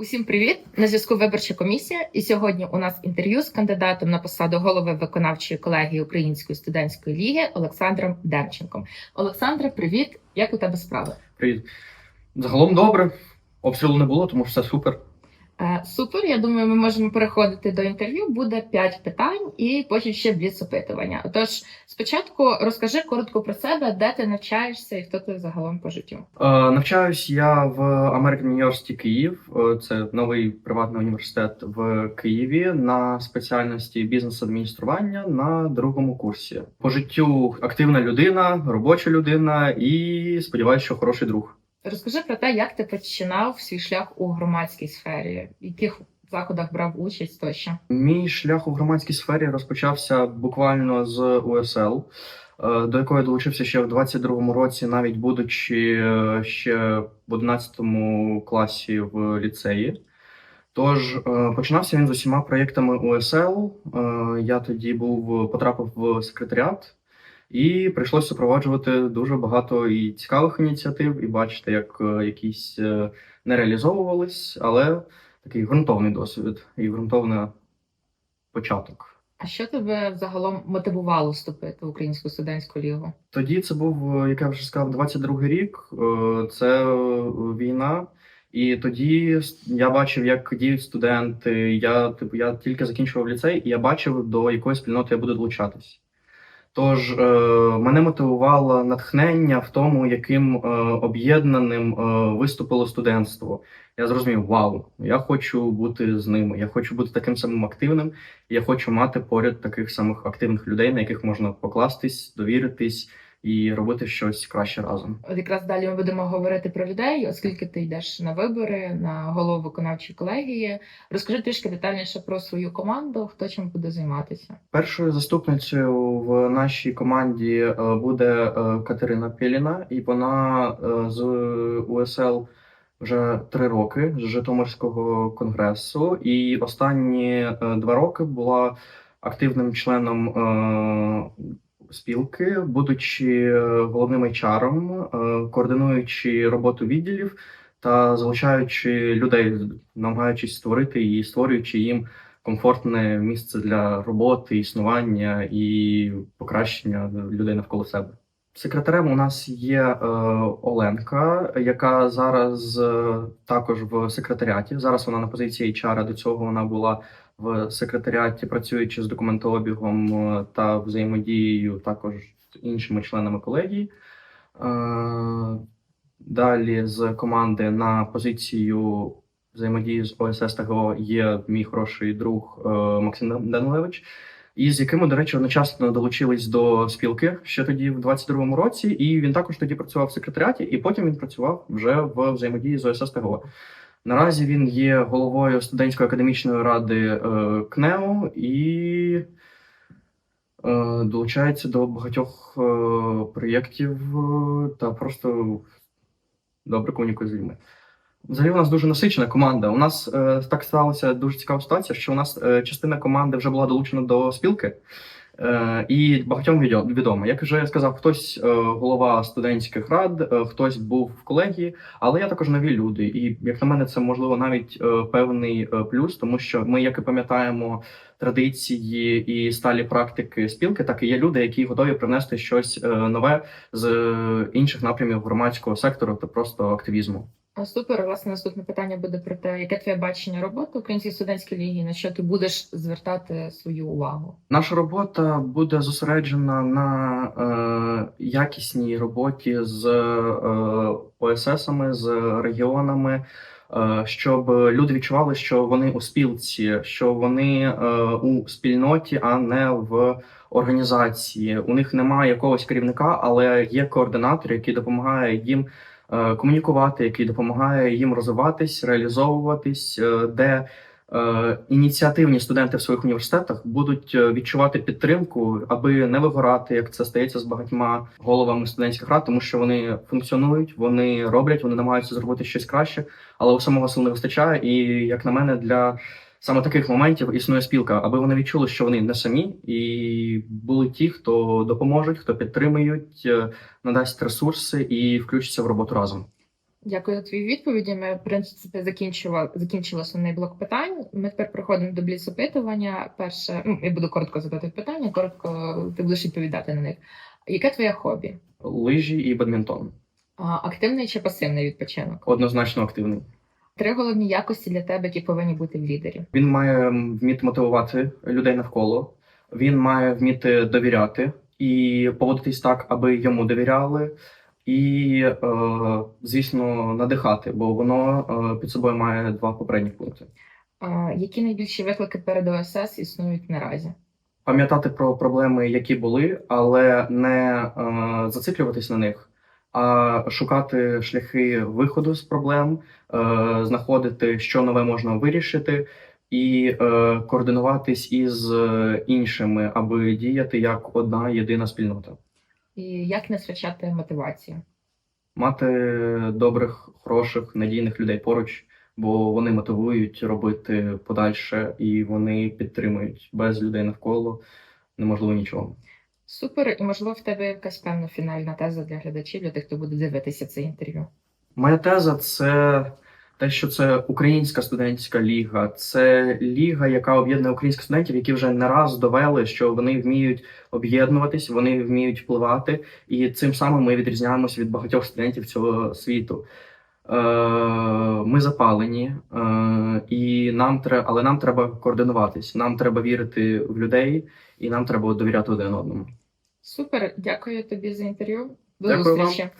Усім привіт! На зв'язку виборча комісія. І сьогодні у нас інтерв'ю з кандидатом на посаду голови виконавчої колегії Української студентської ліги Олександром Демченком. Олександре, привіт! Як у тебе справи? Привіт. Загалом добре. Обстрілу не було, тому що все супер. Е, супер. Я думаю, ми можемо переходити до інтерв'ю. Буде 5 питань і потім ще бліц опитування. Отож, спочатку розкажи коротко про себе, де ти навчаєшся і хто ти загалом по життю. Е, навчаюсь я в American University Київ. Е, Це новий приватний університет в Києві на спеціальності бізнес-адміністрування на другому курсі. По життю активна людина, робоча людина і сподіваюся, що хороший друг. Розкажи про те, як ти починав свій шлях у громадській сфері, в яких заходах брав участь тощо. Мій шлях у громадській сфері розпочався буквально з УСЛ, е, до якої долучився ще в 22-му році, навіть будучи е, ще в 11 класі в ліцеї. Тож е, починався він з усіма проєктами УСЛ. Я тоді був потрапив в секретаріат, і прийшлося супроводжувати дуже багато і цікавих ініціатив, і бачити, як е, якісь е, не реалізовувались, але такий ґрунтовний досвід і ґрунтовний початок. А що тебе загалом мотивувало вступити в українську студентську лігу? Тоді це був, е, як я вже сказав, 22-й рік. Це війна. І тоді я бачив, як діють студенти. Я типу, я тільки закінчував ліцей, і я бачив, до якої спільноти я буду долучатись. Тож е, мене мотивувало натхнення в тому, яким е, об'єднаним е, виступило студентство. Я зрозумів, вау, я хочу бути з ними, я хочу бути таким самим активним, я хочу мати поряд таких самих активних людей, на яких можна покластись, довіритись і робити щось краще разом. От якраз далі ми будемо говорити про людей, оскільки ти йдеш на вибори на голову виконавчої колегії. Розкажи трішки детальніше про свою команду, хто чим буде займатися. Першою заступницею в нашій команді е, буде е, Катерина Піліна, і вона е, з УСЛ вже три роки з Житомирського конгресу. І останні два роки була активним членом спілки, будучи е, головним HR-ом, е, координуючи роботу відділів та залучаючи людей, намагаючись створити і створюючи їм комфортне місце для роботи, існування і покращення людей навколо себе. Секретарем у нас є е, Оленка, яка зараз також в секретаріаті. Зараз вона на позиції HR, до цього вона була в секретаріаті, працюючи з документообігом е, та взаємодією також з іншими членами колегії. Е, далі з команди на позицію взаємодії з ОСС та є мій хороший друг е, Максим Данилевич, і з яким, до речі, одночасно долучились до спілки ще тоді, в 22-му році. І він також тоді працював в секретаріаті, і потім він працював вже в взаємодії з ОСС та. Наразі він є головою студентської академічної ради е, КНЕО і е, долучається до багатьох е, проєктів та просто добре комунікує з людьми. Взагалі у нас дуже насичена команда. У нас е, так сталася дуже цікава ситуація, що у нас е, частина команди вже була долучена до спілки, і багатьом відомо. Як вже я сказав, хтось е, голова студентських рад, е, хтось був в колегії, але я також нові люди. І як на мене, це можливо навіть е, певний е, плюс, тому що ми, як і пам'ятаємо традиції і сталі практики спілки, так і є люди, які готові привнести щось е, нове з е, інших напрямів громадського сектору та просто активізму. Супер, власне, наступне питання буде про те, яке твоє бачення роботи Української студентської ліги, на що ти будеш звертати свою увагу. Наша робота буде зосереджена на е, якісній роботі з е, ОССами, з регіонами, е, щоб люди відчували, що вони у спілці, що вони е, у спільноті, а не в організації. У них немає якогось керівника, але є координатор, який допомагає їм комунікувати, який допомагає їм розвиватись, реалізовуватись, е, де е, ініціативні студенти в своїх університетах будуть е, відчувати підтримку, аби не вигорати, як це стається з багатьма головами студентських рад, тому що вони функціонують, вони роблять, вони намагаються зробити щось краще, але у самого сил не вистачає. І як на мене, для саме таких моментів існує спілка, аби вони відчули, що вони не самі, і були ті, хто допоможуть, хто підтримують, е, надасть ресурси і включаться в роботу разом. Дякую за твої відповіді. Ми, в принципі, закінчували закінчили основний блок питань. Ми тепер переходимо до бліц опитування. Перше, ну я буду коротко задати питання, коротко ти будеш відповідати на них. Яке твоє хобі? Лижі і бадмінтон. А, активний чи пасивний відпочинок? Однозначно активний. Три головні якості для тебе, які повинні бути в лідері. Він має вміти мотивувати людей навколо. Він має вміти довіряти і поводитись так, аби йому довіряли, і, е, звісно, надихати, бо воно е, під собою має два попередні пункти. А, які найбільші виклики перед ОСС існують наразі? Пам'ятати про проблеми, які були, але не е, зациклюватись на них, а шукати шляхи виходу з проблем, е, знаходити, що нове можна вирішити, і е, координуватись із е, іншими, аби діяти як одна єдина спільнота. І як не втрачати мотивацію? Мати добрих, хороших, надійних людей поруч, бо вони мотивують робити подальше і вони підтримують без людей навколо неможливо нічого. Супер, і можливо в тебе якась певна фінальна теза для глядачів, для тих, хто буде дивитися це інтерв'ю. Моя теза це те, що це українська студентська ліга, це ліга, яка об'єднує українських студентів, які вже не раз довели, що вони вміють об'єднуватись, вони вміють впливати, і цим самим ми відрізняємося від багатьох студентів цього світу. Ми запалені, е, і нам треба, але нам треба координуватись. Нам треба вірити в людей, і нам треба довіряти один одному. Супер, дякую тобі за інтерв'ю. До Дякую вам. зустрічі.